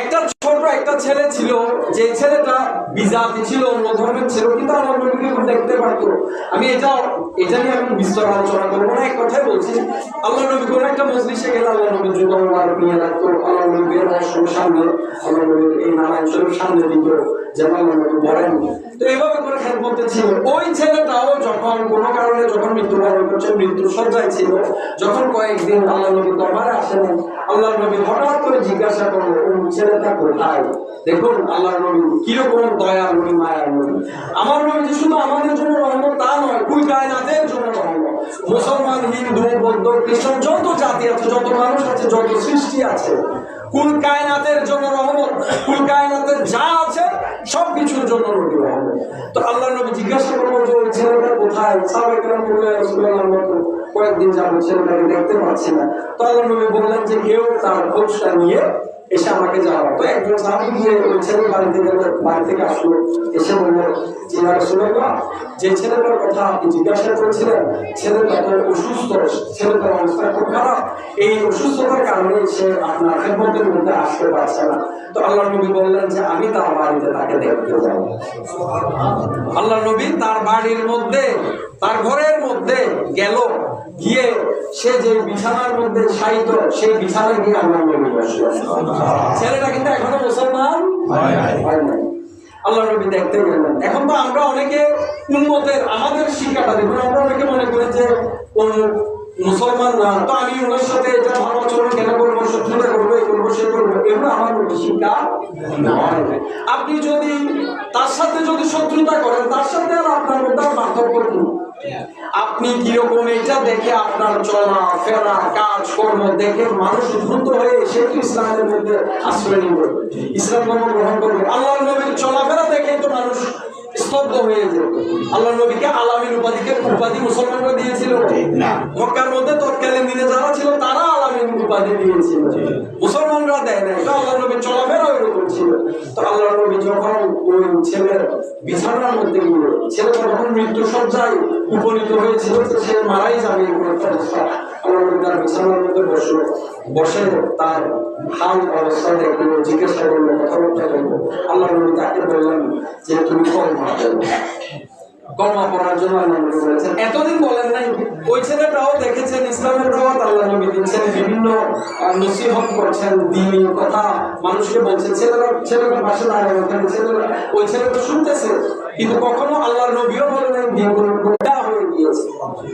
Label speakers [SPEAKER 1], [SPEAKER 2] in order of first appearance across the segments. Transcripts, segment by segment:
[SPEAKER 1] একটা ছোট একটা ছেলে ছিল, যে ছেলেটা বিজাতি ছিল, অন্য ধর্মের ছিল, কিন্তু আমার নবীকে দেখতে পারতো আমি এটা এটা নিয়ে আমি বিস্তর আলোচনা করব না, এক কথাই বলছি আল্লাহ নবী কোনো একটা মজলিসে গেলে আল্লাহ নবী যুগ নিয়ে রাখতো, আল্লাহ নবী বের হওয়ার সময় সামনে, আল্লাহ নবীর এই নারায়ণ শরীফ সামনে দিত। এইভাবে যখন কোনো কারণে যখন করছে ছিল, যখন কয়েকদিন হঠাৎ করে জিজ্ঞাসা দেখুন কীরকম নবী আমার শুধু আমাদের জন্য তা নয় কুল জন্য মুসলমান, হিন্দু, বৌদ্ধ, খ্রিস্টান, যত জাতি আছে, যত মানুষ আছে, যত সৃষ্টি আছে, কুল কায়নাতের জন্য রহমত, কুল কায়নাতের যা আছে সব কিছুর জন্য রুটি হবে তো আল্লাহ নবী জিজ্ঞাসা করব যে, ওই ছেলেটা কোথায়? রাসূলুল্লাহর মতো কয়েকদিন যাব ছেলেটাকে দেখতে পাচ্ছি না। তো আল্লাহ নবী বললেন যে, কেউ তার খোঁজটা নিয়ে এসে আমাকে যাওয়া তো একজন সাহাবি গিয়ে ওই ছেলের বাড়িতে গেল, বাড়ি থেকে আসলো, এসে বলল যে রাসূলুল্লাহ যে ছেলেটার কথা আপনি জিজ্ঞাসা করেছিলেন ছেলেটা তো অসুস্থ ছেলেটার অবস্থা খুব খারাপ, এই অসুস্থতার কারণে সে আপনার খেদমতের মধ্যে আসতে পারছে না। তো আল্লাহ নবী বললেন যে, আমি তার বাড়িতে তাকে দেখতে যাব। আল্লাহ নবী তার বাড়ির মধ্যে তার ঘরের মধ্যে গেল গিয়ে সে যে বিছানার মধ্যে শায়িত সেই বিছানায় গিয়ে আল্লাহ নবী ছেলেটা কিন্তু এখনও মুসলমান
[SPEAKER 2] হয় নাই।
[SPEAKER 1] আল্লাহ নবী দেখতে গেলেন। এখন তো আমরা অনেকে উন্মতের আমাদের শিক্ষাটা দেখুন আমরা অনেকে মনে করি যে মুসলমান না। তো আমি ওনার সাথে এটা ভালো আচরণ কেন করব শত্রুতা করব এই করব সে করব এগুলো আমার মধ্যে শিক্ষা আপনি যদি তার সাথে যদি শত্রুতা করেন তার সাথে আর আপনি কীরকম এটা দেখে আপনার চলা ফেরা কাজ কর্ম দেখে মানুষ উদ্ভূত হয়ে সে তো ইসলামের মধ্যে আশ্রয় নিব ইসলাম ধর্ম গ্রহণ করবে। আল্লাহ নবীর চলাফেরা দেখে তো মানুষ স্তব্ধ হয়ে যেত আল্লাহ নবীকে আলামীর উপাধিকে উপাধি মুসলমানরা দিয়েছিল। মক্কার মধ্যে তৎকালীন দিনে যারা ছিল তারা উপাধি দিয়েছিল। মুসলমানরা দেয় না এটা আল্লাহ নবীর চলাফেরা ছিল। তো আল্লাহ নবী যখন ওই ছেলের বিছানার মধ্যে ছেলেটা যখন মৃত্যু সজ্জায় উপনীত হয়েছিল সে মারাই যাবে এরকম একটা অবস্থা। আল্লাহ নবী তার বিছানার মধ্যে বসল। বসে তার হাল অবস্থা দেখল জিজ্ঞাসা করল কথাবার্তা করল আল্লাহ নবী তাকে বললেন যে তুমি পড়ো কলমা পড়ার জন্য আল্লাহ নবী বলেছেন এতদিন বলেন নাই। ওই ছেলেটাও দেখেছেন ইসলামের আল্লাহ ওই ছেলেটা নবীও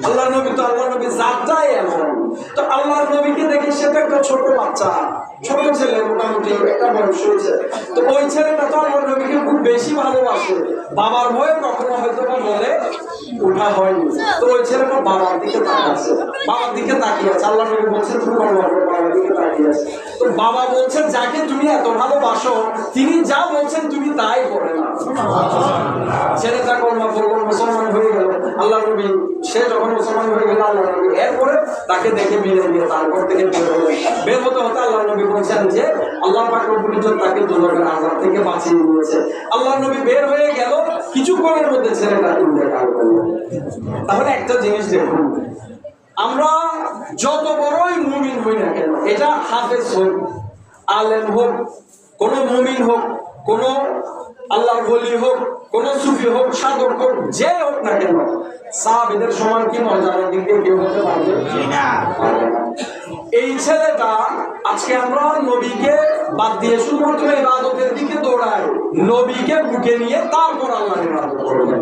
[SPEAKER 1] আল্লাহ নবী তো আল্লাহ নবী জাতটাই এমন। তো আল্লাহ নবীকে দেখে সেটা একটা ছোট বাচ্চা, ছোট ছেলে, মোটামুটি একটা হয়েছে। তো ওই ছেলেটা তো আল্লাহ নবীকে খুব বেশি ভালোবাসে। বাবার ভয়ে কখনো হয়তো বলে ওঠা হয়নি। তো ওই ছেলেটা বাবার দিকে তাকাচ্ছে। বাবার দিকে তাকিয়ে আছে। আল্লাহ নবী কলমা বাবার দিকে তাকিয়ে আছে। তো বাবা বলছেন, যাকে তুমি এত ভালোবাসো, তিনি যা বলছেন, তুমি তাই করে না ছেলেটা কলমা পড়ল মুসলমান হয়ে গেল আল্লাহ নবী সে যখন মুসলমান হয়ে গেল আল্লাহ নবী এরপরে তাকে দেখে মিলে গিয়ে তারপর থেকে বের হলেন বের হতে হতে আল্লাহ নবী বলছেন যে, আল্লাহ পাক রব্বুল ইজ্জত তাকে দুজনের আজাদ থেকে বাঁচিয়ে নিয়েছে আল্লাহ নবী বের হয়ে গেল, কিছুক্ষণের মধ্যে ছেলেটা ইন্তেকাল করল। তাহলে একটা জিনিস দেখুন, আমরা যত বড়ই মুমিন হই না কেন, এটা হাফেজ হোক আলেম হোক কোন মুমিন হোক, কোন আল্লাহর বলি হোক কোন সুফি হোক সাধক হোক যে হোক না কেন সাহাবিদের সমান কি মর্যাদার দিক দিয়ে কেউ হতে পারবে। এই ছেলেটা আজকে আমরা নবীকে বাদ দিয়ে শুধুমাত্র ইবাদতের দিকে দৌড়াই। নবীকে বুকে নিয়ে তারপর আল্লাহ ইবাদত করবে।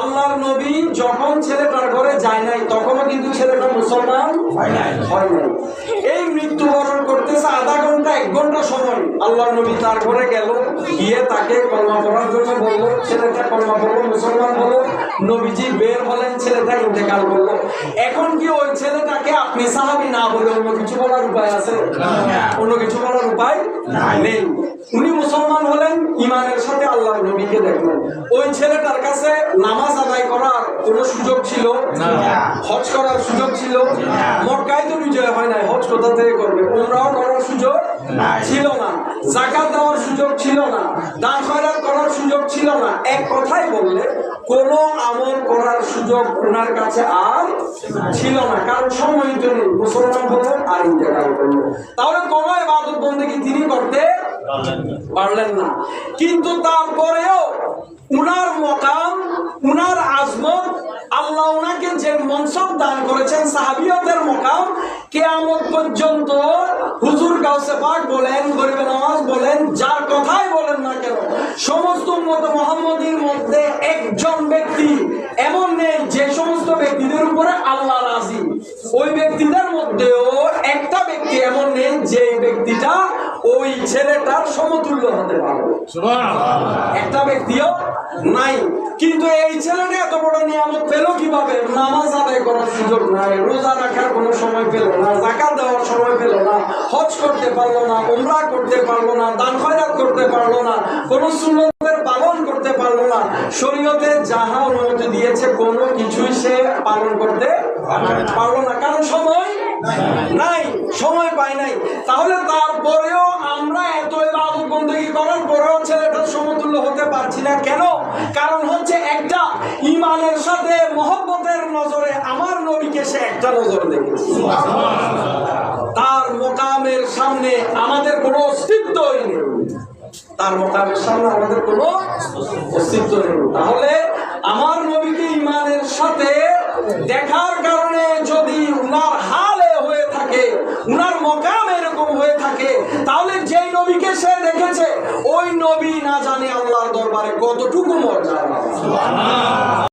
[SPEAKER 1] আল্লাহর নবী যখন ছেলেটার ঘরে যায় নাই তখনও কিন্তু ছেলেটা মুসলমান
[SPEAKER 2] হয় নাই।
[SPEAKER 1] হয় নাই। এই মৃত্যুবরণ করতেছে আধা ঘণ্টা এক ঘণ্টা সময়। আল্লাহর নবী তার ঘরে গেল গিয়ে তাকে কলমা পড়ার জন্য বলল ছেলেটা কলমা পড়ল মুসলমান হলো। নবীজি বের হলেন ছেলেটা ইন্তেকাল করল। এখন কি ওই ছেলেটাকে আপনি সাহাবি না বলে অন্য কিছু বলার উপায় আছে? অন্য কিছু বলার উপায় নেই। উনি মুসলমান হলেন ইমানের আল্লাহর দেখলেন ওই ছেলেটার কাছে নামাজ আদায় করার কোনো সুযোগ ছিল? হজ করার সুযোগ ছিল? মক্কায় তো বিজয় হয় নাই? হজ কোথা থেকে করবে? উমরাও করার সুযোগ ছিল না। জাকাত দেওয়ার সুযোগ ছিল না। দান খয়রাত করার সুযোগ ছিল না। এক কথাই বললে কোন আমল করার সুযোগ ওনার কাছে আর ছিল না। কারণ সময় তো নেই। মুসলমান হলো আর করল তাহলে কোন ইবাদত বন্দেগী তিনি করতে পারলেন না। কিন্তু তারপরেও উনার মকাম, উনার আজমত আল্লাহ উনাকে যে মনসব দান করেছেন, সাহাবিয়তের মকাম, কেয়ামত পর্যন্ত হুজুর গাউসে পাক বলেন, গরিব নামাজ বলেন, যার কথাই বলেন না কেন, সমস্ত উম্মত মোহাম্মদীর মধ্যে একজন ব্যক্তি এমন নেই যে সমস্ত ব্যক্তিদের উপরে আল্লাহ রাজি। ওই ব্যক্তিদের ছেলেটার সমতুল্য হতে পারবে। একটা ব্যক্তিও নাই। কিন্তু এই ছেলেটা এত বড় নিয়ামত পেল কীভাবে? নামাজ আদায় করার সুযোগ নাই রোজা রাখার কোনো সময় পেল না জাকাত দেওয়ার সময় পেল না হজ করতে পারল না উমরা করতে পারল না দান খয়রাত করতে পারল না কোন সুন্নতের পালন করতে পারল না। শরীয়তে যাহা অনুমতি দিয়েছে কোনো কিছুই সে পালন করতে পারল না। কারণ সময় নাই। সময় পাই নাই। তাহলে তারপরেও না কেন? কারণ হচ্ছে একটা ইমানের সাথে মহব্বতের নজরে আমার নবীকে সে একটা নজর দেখেছে। তার মোকামের সামনে আমাদের কোনো অস্তিত্বই নেই। তার মোকামের সামনে আমাদের কোনো অস্তিত্ব নেই। তাহলে আমার নবীকে ইমানের সাথে দেখার কারণে যদি উনার হালে হয়ে থাকে, উনার মকাম এরকম হয়ে থাকে, তাহলে যেই নবীকে সে দেখেছে, ওই নবী না জানে আল্লাহর দরবারে কতটুকু মর্যাদা।